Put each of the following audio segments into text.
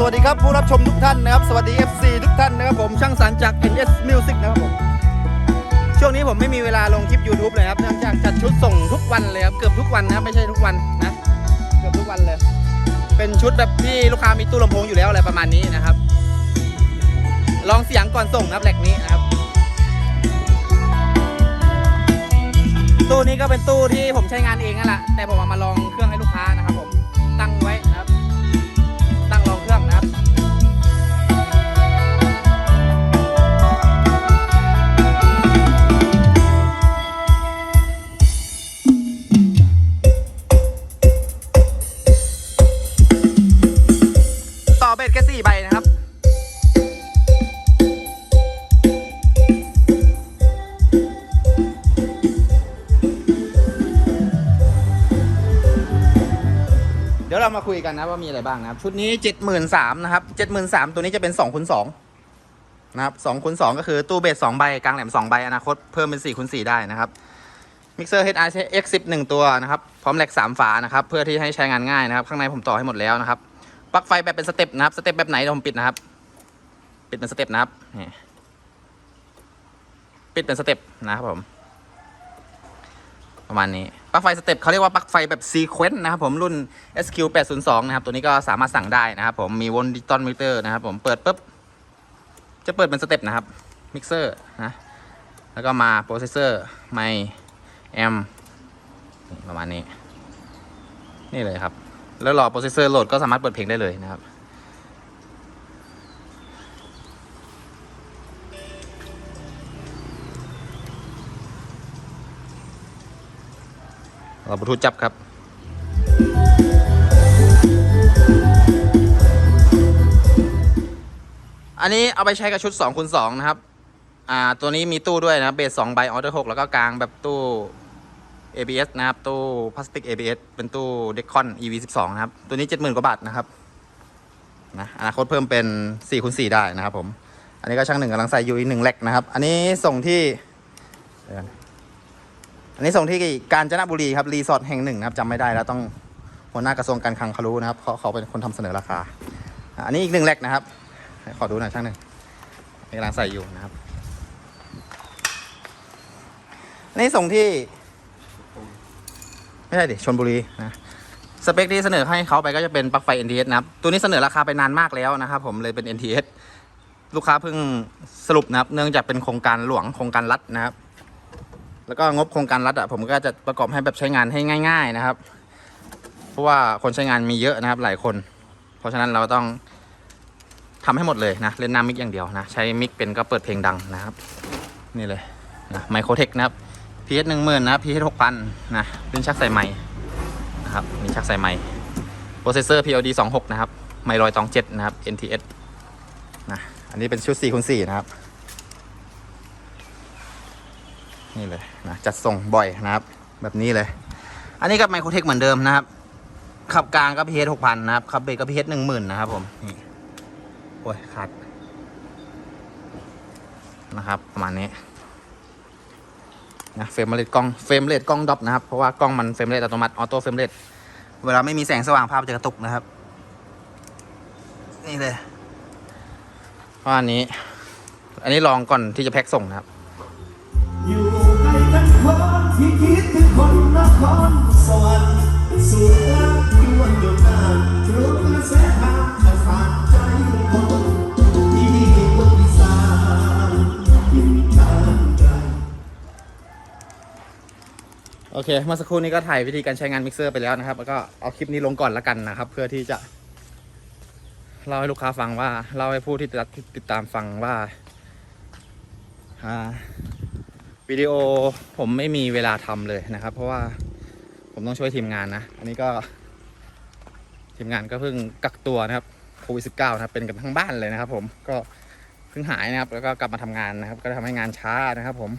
สวัสดีครับผู้รับชมทุกท่านนะครับ สวัสดี FC ทุกท่านนะครับผมช่างสรรจาก NS Music นะครับผมช่วงนี้ผมไม่มีเวลาลงคลิป YouTube เลยครับเนื่องจากจัดชุดส่งทุกวันเลยครับเกือบทุกวันนะไม่ใช่ทุกวันนะเกือบทุกวันเลย เป็นชุดแบบที่ลูกค้ามีตู้ลำโพงอยู่แล้วอะไรประมาณนี้นะครับ ลองเสียงก่อนส่งนะครับแหลกนี้นะครับตู้นี้ก็เป็นตู้ที่ผมใช้งานเองนั่นแหละแต่ผม ยวเรามาคุยกันนะว่ามีอะไรบ้างนะครับ ชุดนี้เจ็ดหมื่นสามนะครับเจ็ดหมื่นสามตัวนี้จะเป็นสองคูณสองนะครับสองคูณสองก็คือตู้เบสสองใบกลางแหลมสองใบอนาคตเพิ่มเป็นสี่คูณสี่ได้นะครับมิกเซอร์ HI X10 หนึ่งตัวนะครับ พร้อมแหลกสามฝานะครับ เพื่อที่ให้ใช้งานง่ายนะครับ ข้างในผมต่อให้หมดแล้วนะครับ ปลั๊กไฟแบบเป็นสเต็ปนะครับ สเต็ปแบบไหนเดี๋ยวผมปิดนะครับ ปิดเป็นสเต็ปนะครับ ปิดเป็นสเต็ปนะครับผม ประมาณนี้ปลั๊กไฟสเต็ปเขาเรียกว่าปลั๊กไฟแบบซีเควนต์นะครับผมรุ่น SQ 802นะครับตัวนี้ก็สามารถสั่งได้นะครับผมมีวนดิจิตอลมิเตอร์นะครับผมเปิดปุ๊บจะเปิดเป็นสเต็ปนะครับมิกเซอร์นะแล้วก็มาโปรเซสเซอร์ไมแอมประมาณนี้ นี่เลยครับ แล้วรอโปรเซสเซอร์โหลดก็สามารถเปิดเพลงได้เลยนะครับ เราบลูทูธจับครับอันนี้เอาไปใช้กับชุด2คูณ2นะครับ อ่า ตัวนี้มีตู้ด้วยนะครับเบส2ใบออเดอร์6แล้วก็กลางแบบตู้ ABS นะครับ ตู้พลาสติก ABS เป็นตู้ Decon EV 12นะครับ ตัวนี้ 70,000 กว่าบาทนะครับ นะ อนาคตเพิ่มเป็น4คูณ4ได้นะครับผม อันนี้ก็ช่างหนึ่งกำลังใส่อยู่อีกหนึ่งแหลกนะครับ อันนี้ส่งที่เดี๋ยวก่ อนอันนี้ส่งที่กาญจนบุรีครับรีสอร์ทแห่งหนึ่งนะครับจำไม่ได้แล้วต้องหัวหน้ากระทรวงการคลังเขารู้นะครับเขาเขาเป็นคนทำเสนอราคา อันนี้อีกหนึ่งแหลกนะครับ ขอดูหน่อยช่างหนึ่งนี่กำลังใส่อยู่นะครับอันนี้ส่งที่ ไม่ใช่ดิชนบุรีนะสเปคที่เสนอให้เขาไปก็จะเป็นปลั๊กไฟ NTS นะครับ ตัวนี้เสนอราคาไปนานมากแล้วนะครับ ผมเลยเป็น NTS ลูกค้าเพิ่งสรุปนะครับ เนื่องจากเป็นโครงการหลวงโครงการรัฐนะครับ แล้วก็งบโครงการรัฐอะผมก็จะประกอบให้แบบใช้งานให้ง่าย ๆนะครับ เพราะว่าคนใช้งานมีเยอะนะครับ หลายคน เพราะฉะนั้นเราต้องทำให้หมดเลยนะ เล่นหน้ามิกอย่างเดียวนะ ใช้มิกเป็นก็เปิดเพลงดังนะครับ นี่เลยนะไมโครเทคนะครับ PS หนึ่งหมื่นนะ PS หกพันนะเป็นชักใส่ไม้นะครับมีชักใส่ไม้โปรเซสเซอร์ PLD สองหกนะครับ ไมลอยตองเจ็ดนะครับ NTS นะอันนี้เป็นชุด4คูณ4นะครับ นี่เลยนะจัดส่งบ่อยนะครับ แบบนี้เลย อันนี้ก็ไมโครเทคเหมือนเดิมนะครับ ขับกลางก็พีเอหกพันนะครับ ขับเบรกก็พีเอหนึ่งหมื่นนะครับผมนี่โอ้ยขาดนะครับประมาณนี้นะเฟรมเรทกล้องเฟรมเรทกล้องดรอปนะครับ เพราะว่ากล้องมันเฟรมเรทอัตโนมัติออโต้เฟรมเรทเวลาไม่มีแสงสว่างภาพจะกระตุกนะครับ นี่เลยเพราะอันนี้ อันนี้ลองก่อนที่จะแพ็คส่งนะครับ คนที่คิดถึงคนนครสวรรค์สูงรักที่วันหยุดน้ำรู้กระแสทางประสานใจคนที่คนอีสานยิ่งทางไกลโอเคเมื่อสักครู่นี้ก็ถ่ายวิธีการใช้งานมิกเซอร์ไปแล้วนะครับ แล้วก็เอาคลิปนี้ลงก่อนละกันนะครับ เพื่อที่จะเล่าให้ลูกค้าฟังว่าเล่าให้ผู้ที่ติดติดตามฟังว่าอ่า วิดีโอผมไม่มีเวลาทำเลยนะครับ เพราะว่าผมต้องช่วยทีมงานนะ อันนี้ก็ทีมงานก็เพิ่งกักตัวนะครับโควิดสินะครับเป็นกันทั้งบ้านเลยนะครับ ผมก็เพิ่งหายนะครับ แล้วก็กลับมาทำงานนะครับ ก็ทำให้งานช้านะครับ ผม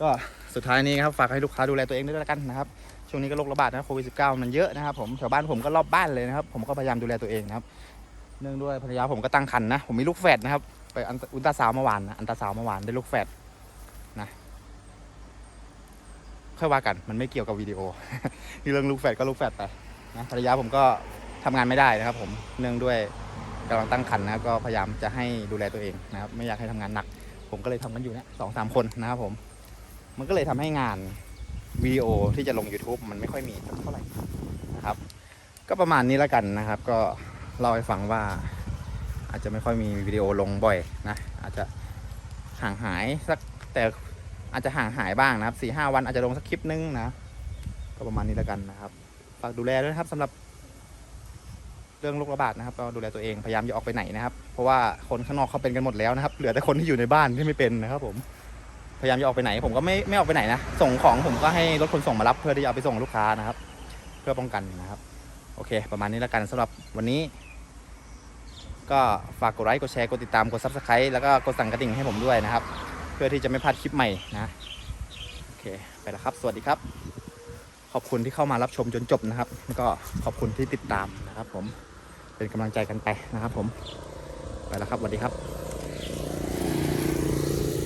ก็สุดท้ายนี้ครับฝากให้ลูกค้าดูแลตัวเองด้วยแล้วกันนะครับช่วงนี้ก็โรคระบาดนะโควิด -19 มันเยอะนะครับ ผมแถวบ้านผมก็รอบบ้านเลยนะครับ ผมก็พยายามดูแลตัวเองนะครับ เนื่องด้วยภรรยาผมก็ตั้งครรภ์นะผมมีลูกแฝดนะครับ ไปอันตราซาวเมื่อวานนะอันตราซาวเมื่อวานได้ลูกแฝดนะ ค่อยว่ากันมันไม่เกี่ยวกับวิดีโอที่เรื่องลูกแฝดก็ลูกแฝดไปนะภรรยาผมก็ทำงานไม่ได้นะครับผมเนื่องด้วยกำลังตั้งครรภ์นะก็พยายามจะให้ดูแลตัวเองนะครับไม่อยากให้ทำงานหนัก ผมก็เลยทำกันอยู่เนี่ยสองสามคนนะครับผม มันก็เลยทำให้งานวิดีโอที่จะลง YouTube มันไม่ค่อยมีเท่าไหร่นะครับ ก็ประมาณนี้แล้วกันนะครับ ก็เล่าให้ฟังว่า อาจจะไม่ค่อยมีวิดีโอลงบ่อยนะอาจจะห่างหายสักแต่ อาจจะห่างหายบ้างนะครับสี่ห้าวันอาจจะลงสักคลิปนึงนะ ก็ประมาณนี้แล้วกันนะครับฝากดูแลด้วยนะครับสำหรับ เรื่องโรคระบาดนะครับ ก็ดูแลตัวเองพยายามอย่าออกไปไหนนะครับ เพราะว่าคนข้างนอกเขาเป็นกันหมดแล้วนะครับ เหลือแต่คนที่อยู่ในบ้านที่ไม่เป็นนะครับ ผมพยายามจะออกไปไหน ผมก็ไม่ไม่ออกไปไหนนะส่งของผมก็ให้รถขนส่งมารับเพื่อที่จะเอาไปส่งลูกค้านะครับ เพื่อป้องกันนะครับ โอเค ประมาณนี้แล้วกันสำหรับวันนี้ ก็ฝากกดไลค์กดแชร์กดติดตามกด subscribe แล้วก็กดสั่งกระดิ่งให้ผมด้วยนะครับ เพื่อที่จะไม่พลาดคลิปใหม่นะโอเคไปแล้วครับ สวัสดีครับ ขอบคุณที่เข้ามารับชมจนจบนะครับแล้วก็ขอบคุณที่ติดตามนะครับ ผมเป็นกำลังใจกันไปนะครับ ผมไปแล้วครับสวัสดีครับ